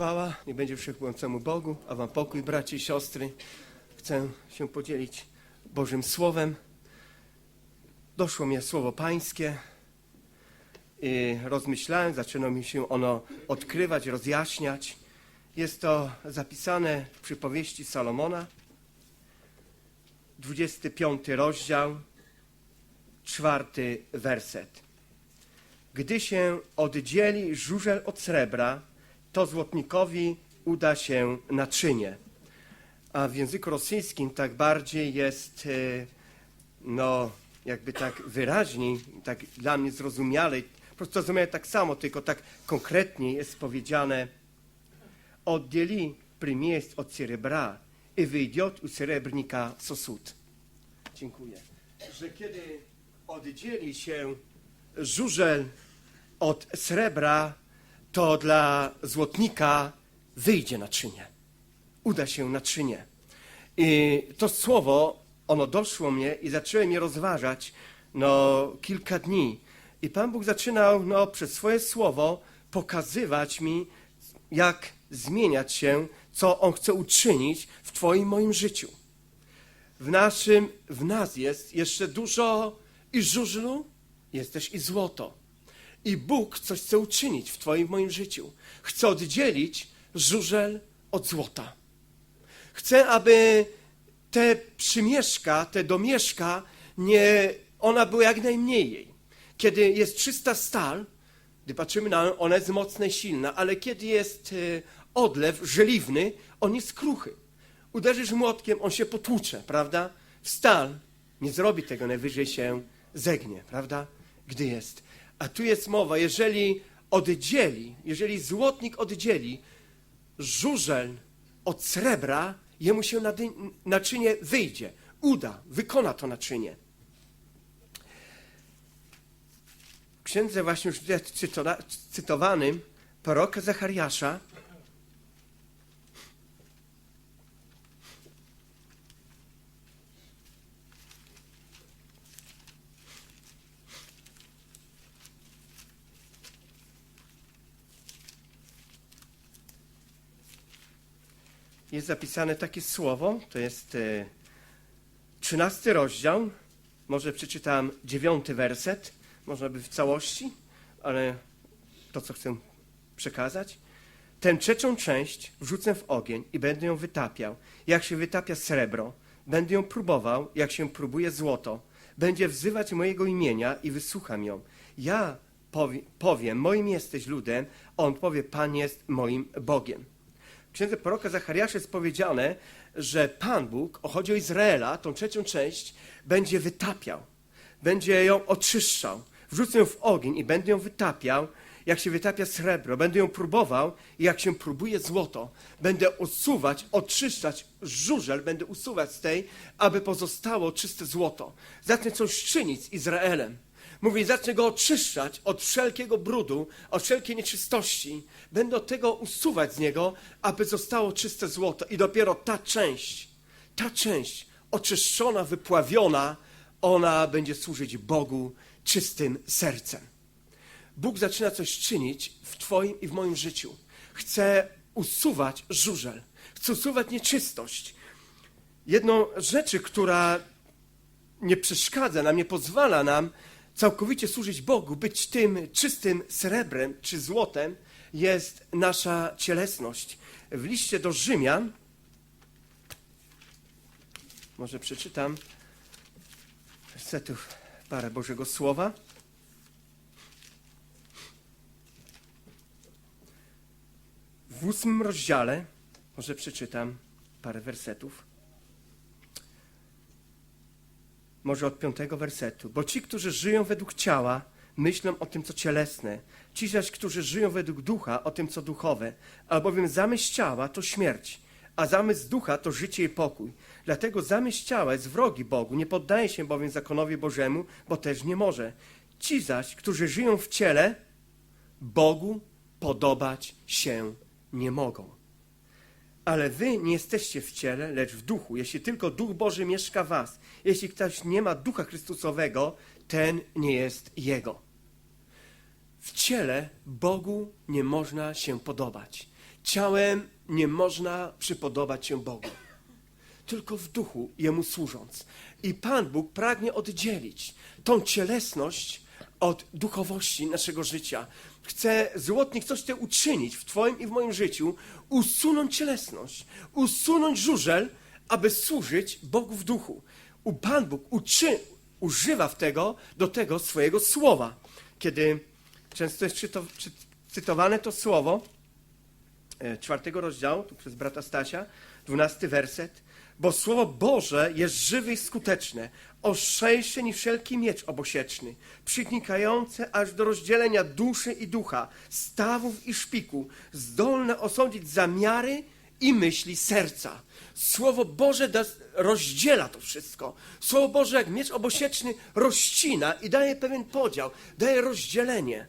Chwała, nie będzie wszechmogącemu Bogu, a wam pokój, bracia i siostry. Chcę się podzielić Bożym Słowem. Doszło mi Słowo Pańskie i rozmyślałem, zaczyna mi się ono odkrywać, rozjaśniać. Jest to zapisane w przypowieści Salomona, 25 rozdział, czwarty werset. Gdy się oddzieli żużel od srebra, to złotnikowi uda się naczynie. A w języku rosyjskim tak bardziej jest, e, no, jakby tak wyraźniej, tak dla mnie zrozumiale, po prostu zrozumiałe tak samo, tylko tak konkretnie jest powiedziane oddzieli przymiest od srebra i wyjdzie u srebrnika sosud. Dziękuję. Że kiedy oddzieli się żużel od srebra, to dla złotnika wyjdzie naczynie. Uda się naczynie. I to słowo, ono doszło mnie i zacząłem je rozważać no, kilka dni. I Pan Bóg zaczynał no, przez swoje słowo pokazywać mi, jak zmieniać się, co On chce uczynić w Twoim moim życiu. W naszym, w nas jest jeszcze dużo i żużlu, jest też i złoto. I Bóg coś chce uczynić w Twoim moim życiu. Chce oddzielić żużel od złota. Chce, aby te przymieszka, te domieszka, nie, ona była jak najmniej jej. Kiedy jest czysta stal, gdy patrzymy na nią, ona jest mocna i silna, ale kiedy jest e, odlew żeliwny, on jest kruchy. Uderzysz młotkiem, on się potłucze, prawda? Stal nie zrobi tego, najwyżej się zegnie, prawda? Gdy jest. A tu jest mowa, jeżeli oddzieli, jeżeli złotnik oddzieli żużel od srebra, jemu się naczynie wyjdzie, uda, wykona to naczynie. W księdze właśnie już cytowanym proroka Zachariasza jest zapisane takie słowo, to jest e, 13 rozdział, może przeczytam dziewiąty werset, można by w całości, ale to, co chcę przekazać. Tę trzecią część wrzucę w ogień i będę ją wytapiał, jak się wytapia srebro. Będę ją próbował, jak się próbuje złoto. Będzie wzywać mojego imienia i wysłucham ją. Ja powie, powiem, moim jesteś ludem, on powie, Pan jest moim Bogiem. W księdze proroka Zachariasza jest powiedziane, że Pan Bóg, o chodzi o Izraela, tą trzecią część, będzie wytapiał, będzie ją oczyszczał. Wrzucę ją w ogień i będę ją wytapiał, jak się wytapia srebro. Będę ją próbował i jak się próbuje złoto. Będę usuwać, oczyszczać żużel, będę usuwać z tej, aby pozostało czyste złoto. Zacznę coś czynić z Izraelem. Mówi, zacznę go oczyszczać od wszelkiego brudu, od wszelkiej nieczystości. Będę tego usuwać z niego, aby zostało czyste złoto. I dopiero ta część, ta część oczyszczona, wypławiona, ona będzie służyć Bogu czystym sercem. Bóg zaczyna coś czynić w Twoim i w moim życiu. Chce usuwać żużel, chce usuwać nieczystość. Jedną rzeczy, która nie przeszkadza nam, nie pozwala nam całkowicie służyć Bogu, być tym czystym srebrem czy złotem, jest nasza cielesność. W liście do Rzymian, może przeczytam wersetów parę Bożego Słowa. W ósmym rozdziale, może przeczytam parę wersetów. Może od piątego wersetu. Bo ci, którzy żyją według ciała, myślą o tym, co cielesne. Ci zaś, którzy żyją według ducha, o tym, co duchowe. Albowiem zamysł ciała to śmierć, a zamysł ducha to życie i pokój. Dlatego zamysł ciała jest wrogi Bogu, nie poddaje się bowiem zakonowi Bożemu, bo też nie może. Ci zaś, którzy żyją w ciele, Bogu podobać się nie mogą. Ale wy nie jesteście w ciele, lecz w duchu, jeśli tylko Duch Boży mieszka w was. Jeśli ktoś nie ma Ducha Chrystusowego, ten nie jest Jego. W ciele Bogu nie można się podobać. Ciałem nie można przypodobać się Bogu, tylko w duchu Jemu służąc. I Pan Bóg pragnie oddzielić tą cielesność od duchowości naszego życia. Chce, złotnik coś chce uczynić w Twoim i w moim życiu, usunąć cielesność, usunąć żużel, aby służyć Bogu w duchu. U Pan Bóg uczy, używa w tego, do tego swojego słowa. Kiedy często jest czyto, czy, cytowane to słowo, e, czwartego rozdziału, tu przez brata Stasia, dwunasty werset, bo Słowo Boże jest żywe i skuteczne, ostrzejsze niż wszelki miecz obosieczny, przynikające aż do rozdzielenia duszy i ducha, stawów i szpiku, zdolne osądzić zamiary i myśli serca. Słowo Boże da, rozdziela to wszystko. Słowo Boże jak miecz obosieczny rozcina i daje pewien podział, daje rozdzielenie.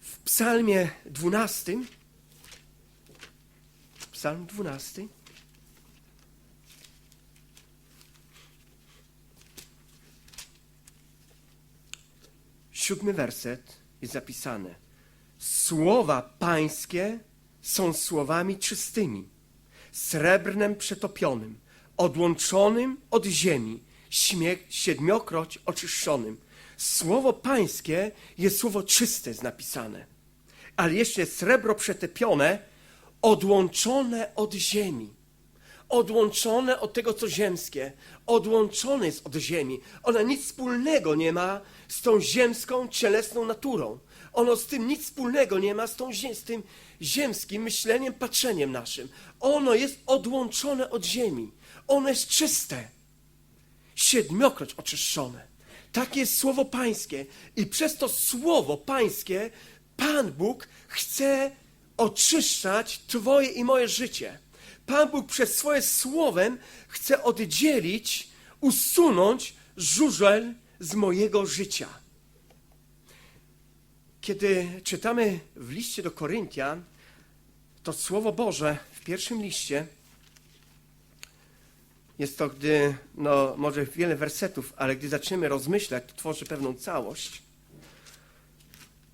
W psalmie 12, psalm 12, siódmy werset jest zapisane. Słowa pańskie są słowami czystymi, srebrnem przetopionym, odłączonym od ziemi, śmiech siedmiokroć oczyszczonym. Słowo pańskie jest słowo czyste, jest napisane. Ale jeszcze srebro przetepione, odłączone od ziemi odłączone od tego, co ziemskie, odłączone jest od ziemi. Ona nic wspólnego nie ma z tą ziemską, cielesną naturą. Ono z tym nic wspólnego nie ma z, tą, z tym ziemskim myśleniem, patrzeniem naszym. Ono jest odłączone od ziemi. Ono jest czyste, siedmiokroć oczyszczone. Takie jest słowo pańskie. I przez to słowo pańskie Pan Bóg chce oczyszczać Twoje i moje życie. Pan Bóg przez swoje słowem chce oddzielić, usunąć żużel z mojego życia. Kiedy czytamy w liście do Koryntian, to Słowo Boże w pierwszym liście jest to, gdy, no może wiele wersetów, ale gdy zaczniemy rozmyślać, to tworzy pewną całość.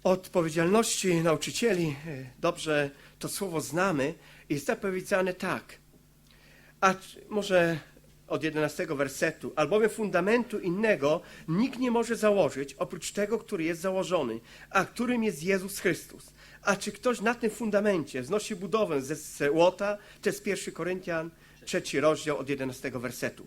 Odpowiedzialności nauczycieli, e, dobrze to słowo znamy, jest zapowiedziane tak. A może od 11 wersetu, albowiem fundamentu innego nikt nie może założyć, oprócz tego, który jest założony, a którym jest Jezus Chrystus. A czy ktoś na tym fundamencie wznosi budowę ze złota, to jest 1 Koryntian, trzeci rozdział od 11 wersetu.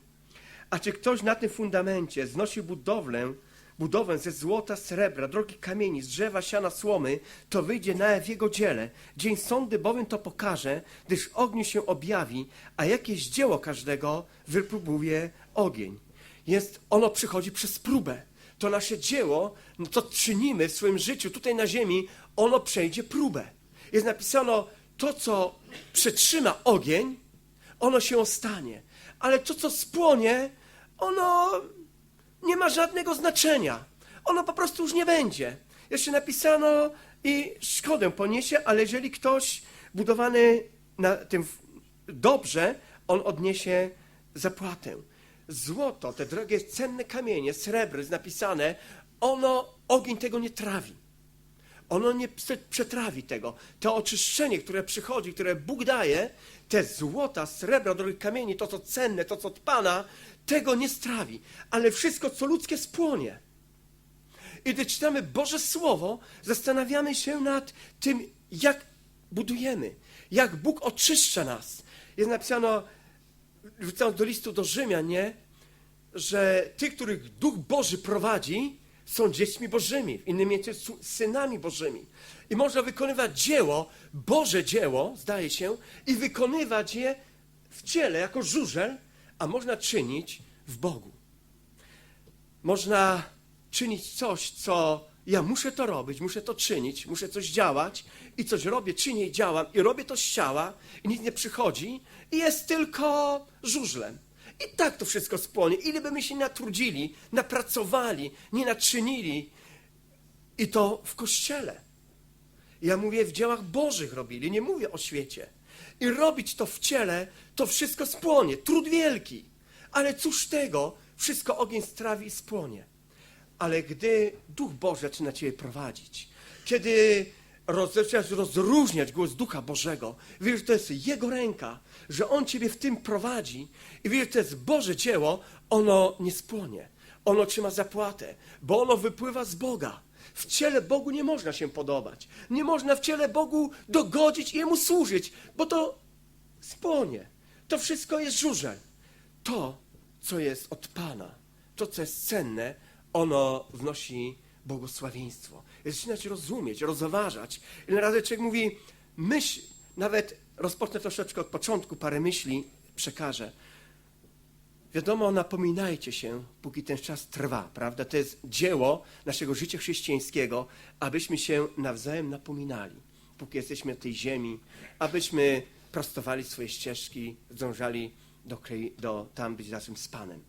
A czy ktoś na tym fundamencie znosi budowlę, budowę ze złota, srebra, drogich kamieni, z drzewa, siana, słomy, to wyjdzie na w jego dziele. Dzień sądy bowiem to pokaże, gdyż ogniu się objawi, a jakieś dzieło każdego wypróbuje ogień. Jest, ono przychodzi przez próbę. To nasze dzieło, no to czynimy w swoim życiu tutaj na ziemi, ono przejdzie próbę. Jest napisano, to co przetrzyma ogień, ono się ostanie. Ale to, co spłonie, ono nie ma żadnego znaczenia. Ono po prostu już nie będzie. Jeszcze napisano i szkodę poniesie, ale jeżeli ktoś budowany na tym dobrze, on odniesie zapłatę. Złoto, te drogie, cenne kamienie, srebro jest napisane, ono, ogień tego nie trawi. Ono nie prze- przetrawi tego. To oczyszczenie, które przychodzi, które Bóg daje, te złota, srebra, drogich kamieni, to co cenne, to co od Pana, tego nie strawi. Ale wszystko, co ludzkie, spłonie. I gdy czytamy Boże Słowo, zastanawiamy się nad tym, jak budujemy, jak Bóg oczyszcza nas. Jest napisano, wrzucając do listu do Rzymian, nie? że tych, których Duch Boży prowadzi, są dziećmi Bożymi, w innym miejscu synami Bożymi. I można wykonywać dzieło, Boże dzieło, zdaje się, i wykonywać je w ciele, jako żużel, a można czynić w Bogu. Można czynić coś, co ja muszę to robić, muszę to czynić, muszę coś działać i coś robię, czynię i działam i robię to z ciała i nic nie przychodzi i jest tylko żużlem. I tak to wszystko spłonie. Ile by my się natrudzili, napracowali, nie naczynili i to w kościele. Ja mówię, w dziełach Bożych robili, nie mówię o świecie. I robić to w ciele, to wszystko spłonie. Trud wielki. Ale cóż tego, wszystko ogień strawi i spłonie. Ale gdy Duch Boży zaczyna Ciebie prowadzić, kiedy zaczynasz rozróżniać głos Ducha Bożego. Wiesz, że to jest Jego ręka, że On Ciebie w tym prowadzi i wiesz, że to jest Boże dzieło, ono nie spłonie. Ono trzyma zapłatę, bo ono wypływa z Boga. W ciele Bogu nie można się podobać. Nie można w ciele Bogu dogodzić i Jemu służyć, bo to spłonie. To wszystko jest żurzel. To, co jest od Pana, to, co jest cenne, ono wnosi błogosławieństwo. Zaczynacie rozumieć, rozważać. Ile razy człowiek mówi, myśl, nawet rozpocznę troszeczkę od początku, parę myśli przekażę. Wiadomo, napominajcie się, póki ten czas trwa, prawda? To jest dzieło naszego życia chrześcijańskiego, abyśmy się nawzajem napominali, póki jesteśmy na tej ziemi, abyśmy prostowali swoje ścieżki, zdążali do, do tam być razem z Panem.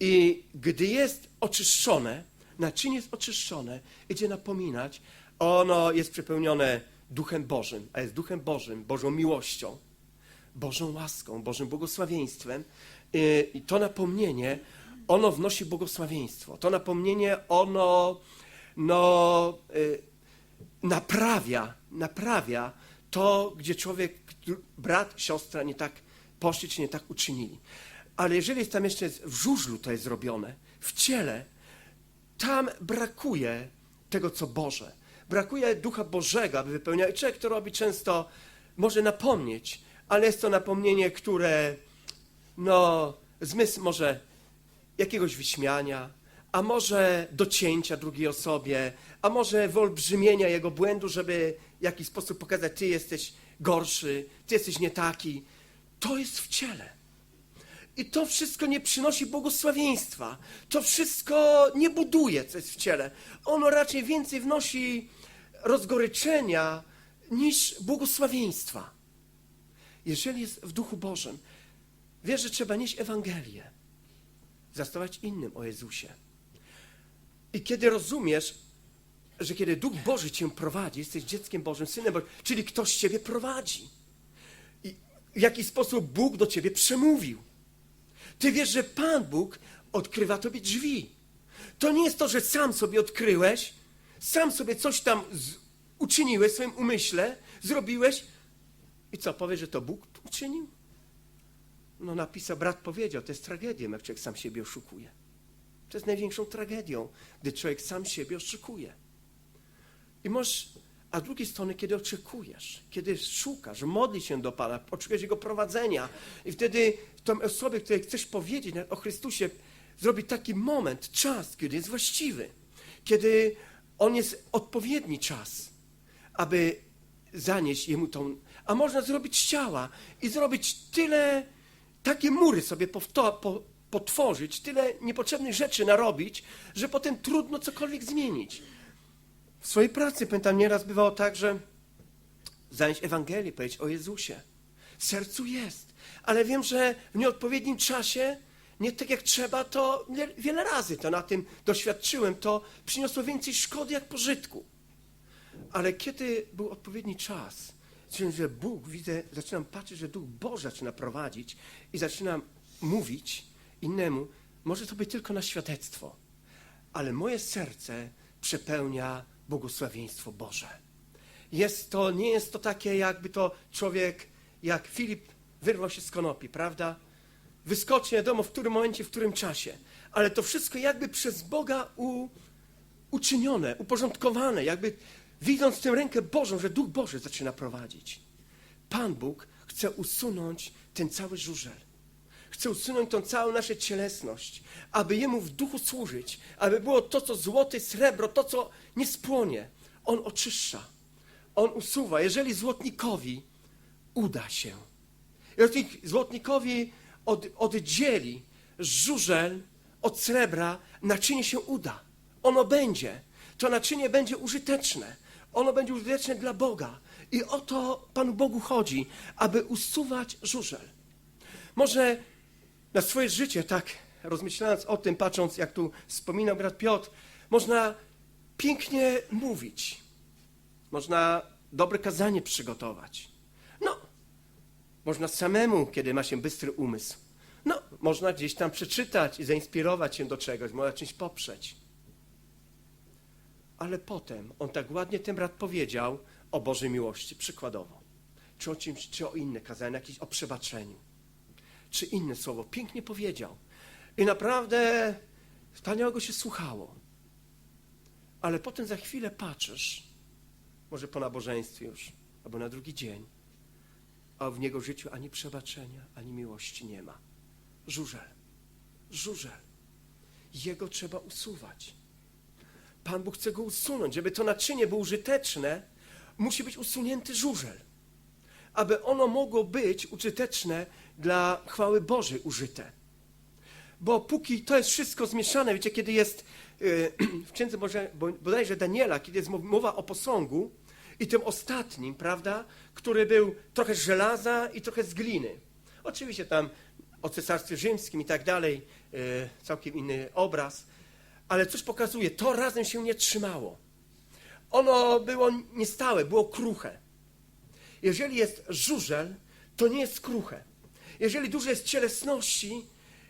I gdy jest oczyszczone, naczynie jest oczyszczone, idzie napominać, ono jest przepełnione Duchem Bożym, a jest Duchem Bożym, Bożą miłością, Bożą łaską, Bożym błogosławieństwem. Y, I to napomnienie, ono wnosi błogosławieństwo. To napomnienie, ono no, y, naprawia, naprawia to, gdzie człowiek, brat, siostra nie tak poszli, czy nie tak uczynili. Ale jeżeli jest tam jeszcze w żużlu to jest zrobione, w ciele, tam brakuje tego, co Boże. Brakuje Ducha Bożego, aby wypełniał. I człowiek to robi często, może napomnieć, ale jest to napomnienie, które, no, zmysł może jakiegoś wyśmiania, a może docięcia drugiej osobie, a może wyolbrzymienia jego błędu, żeby w jakiś sposób pokazać, ty jesteś gorszy, ty jesteś nie taki. To jest w ciele. I to wszystko nie przynosi błogosławieństwa. To wszystko nie buduje, co jest w ciele. Ono raczej więcej wnosi rozgoryczenia niż błogosławieństwa. Jeżeli jest w Duchu Bożym, wiesz, że trzeba nieść Ewangelię, zastosować innym o Jezusie. I kiedy rozumiesz, że kiedy Duch Boży cię prowadzi, jesteś dzieckiem Bożym, synem Bożym, czyli ktoś ciebie prowadzi. I w jaki sposób Bóg do ciebie przemówił. Ty wiesz, że Pan Bóg odkrywa tobie drzwi. To nie jest to, że sam sobie odkryłeś, sam sobie coś tam uczyniłeś w swoim umyśle, zrobiłeś i co, powiesz, że to Bóg uczynił? No napisał, brat powiedział, to jest tragedią, jak człowiek sam siebie oszukuje. To jest największą tragedią, gdy człowiek sam siebie oszukuje. I możesz, a z drugiej strony, kiedy oczekujesz, kiedy szukasz, modlisz się do Pana, oczekujesz Jego prowadzenia i wtedy tą osobie, której chcesz powiedzieć o Chrystusie, zrobi taki moment, czas, kiedy jest właściwy, kiedy on jest odpowiedni czas, aby zanieść Jemu tą... A można zrobić ciała i zrobić tyle, takie mury sobie po, potworzyć, tyle niepotrzebnych rzeczy narobić, że potem trudno cokolwiek zmienić. W swojej pracy, pamiętam, nieraz bywało tak, że zanieść Ewangelię, powiedzieć o Jezusie. W sercu jest, ale wiem, że w nieodpowiednim czasie, nie tak jak trzeba, to wiele razy to na tym doświadczyłem, to przyniosło więcej szkody jak pożytku. Ale kiedy był odpowiedni czas, czyli że Bóg, widzę, zaczynam patrzeć, że Duch Boży zaczyna prowadzić i zaczynam mówić innemu, może to być tylko na świadectwo, ale moje serce przepełnia błogosławieństwo Boże. Jest to, nie jest to takie, jakby to człowiek, jak Filip wyrwał się z konopi, prawda? Wyskoczy nie wiadomo w którym momencie, w którym czasie, ale to wszystko jakby przez Boga u, uczynione, uporządkowane, jakby widząc tę rękę Bożą, że Duch Boży zaczyna prowadzić. Pan Bóg chce usunąć ten cały żużel. Chce usunąć tą całą naszą cielesność, aby Jemu w duchu służyć, aby było to, co złote, srebro, to, co nie spłonie. On oczyszcza, On usuwa. Jeżeli złotnikowi uda się, jeżeli złotnikowi od, oddzieli żużel od srebra, naczynie się uda. Ono będzie. To naczynie będzie użyteczne. Ono będzie użyteczne dla Boga. I o to Panu Bogu chodzi, aby usuwać żużel. Może na swoje życie, tak rozmyślając o tym, patrząc jak tu wspominał brat Piotr, można pięknie mówić. Można dobre kazanie przygotować. No, można samemu, kiedy ma się bystry umysł. No, można gdzieś tam przeczytać i zainspirować się do czegoś, można czymś poprzeć. Ale potem, on tak ładnie ten brat powiedział, o Bożej miłości, przykładowo. Czy o czymś, czy o inne kazania, jakieś o przebaczeniu. Czy inne słowo. Pięknie powiedział. I naprawdę wspaniałe go się słuchało. Ale potem za chwilę patrzysz, może po nabożeństwie już, albo na drugi dzień, a w niego życiu ani przebaczenia, ani miłości nie ma. Żurzel, żurzel. Jego trzeba usuwać. Pan Bóg chce go usunąć. Żeby to naczynie było użyteczne, musi być usunięty żurzel. Aby ono mogło być użyteczne dla chwały Bożej użyte. Bo póki to jest wszystko zmieszane, wiecie, kiedy jest yy, w księdze Boże, bo- bodajże Daniela, kiedy jest mowa o posągu i tym ostatnim, prawda, który był trochę z żelaza i trochę z gliny. Oczywiście tam o cesarstwie rzymskim i tak dalej, yy, całkiem inny obraz, ale coś pokazuje, to razem się nie trzymało. Ono było niestałe, było kruche. Jeżeli jest żużel, to nie jest kruche. Jeżeli dużo jest cielesności,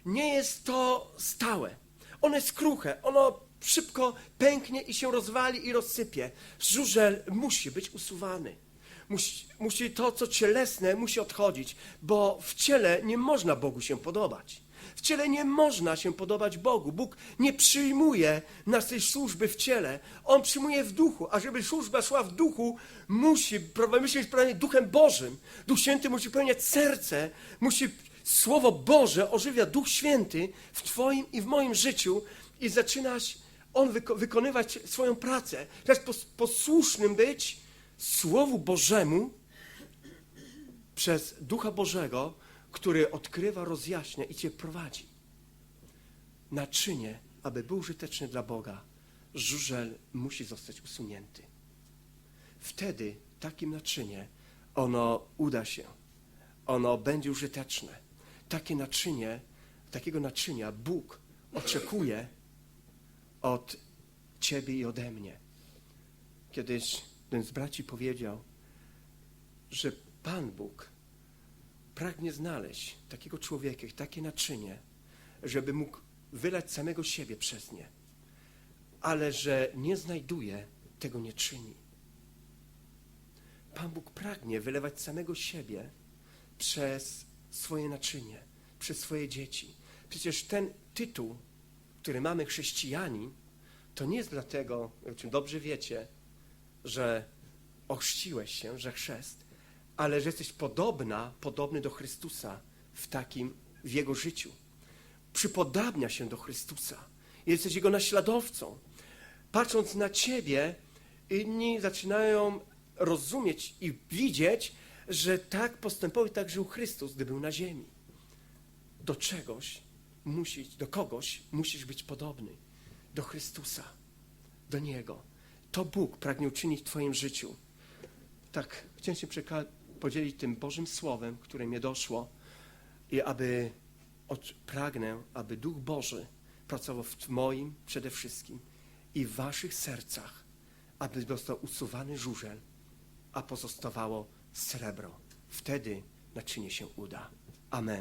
nie jest to stałe. Ono jest kruche, ono szybko pęknie i się rozwali i rozsypie. Żużel musi być usuwany. Musi, musi to, co cielesne, musi odchodzić, bo w ciele nie można Bogu się podobać. W ciele nie można się podobać Bogu. Bóg nie przyjmuje naszej służby w ciele. On przyjmuje w duchu. A żeby służba szła w duchu, musi myśleć prawie duchem Bożym. Duch Święty musi pełniać serce, musi Słowo Boże ożywia Duch Święty w Twoim i w moim życiu i zaczynasz On wyko- wykonywać swoją pracę. Teraz pos- posłusznym być Słowu Bożemu przez Ducha Bożego, który odkrywa, rozjaśnia i Cię prowadzi. Naczynie, aby był użyteczny dla Boga, żużel musi zostać usunięty. Wtedy takim naczynie ono uda się, ono będzie użyteczne. Takie naczynie, takiego naczynia Bóg oczekuje od Ciebie i ode mnie. Kiedyś jeden z braci powiedział, że Pan Bóg pragnie znaleźć takiego człowieka, takie naczynie, żeby mógł wylać samego siebie przez nie, ale że nie znajduje, tego nie czyni. Pan Bóg pragnie wylewać samego siebie przez swoje naczynie, przez swoje dzieci. Przecież ten tytuł, który mamy chrześcijanin, to nie jest dlatego, o czym dobrze wiecie, że ochrzciłeś się, że chrzest, ale że jesteś podobna, podobny do Chrystusa w takim, w Jego życiu. Przypodabnia się do Chrystusa. Jesteś Jego naśladowcą. Patrząc na Ciebie, inni zaczynają rozumieć i widzieć, że tak postępował, tak żył Chrystus, gdy był na ziemi. Do czegoś musisz, do kogoś musisz być podobny. Do Chrystusa, do Niego. To Bóg pragnie uczynić w Twoim życiu. Tak, chciałem się przeka- podzielić tym Bożym Słowem, które mnie doszło i aby od, pragnę, aby Duch Boży pracował w moim przede wszystkim i w waszych sercach, aby został usuwany żużel, a pozostawało srebro. Wtedy naczynie się uda. Amen.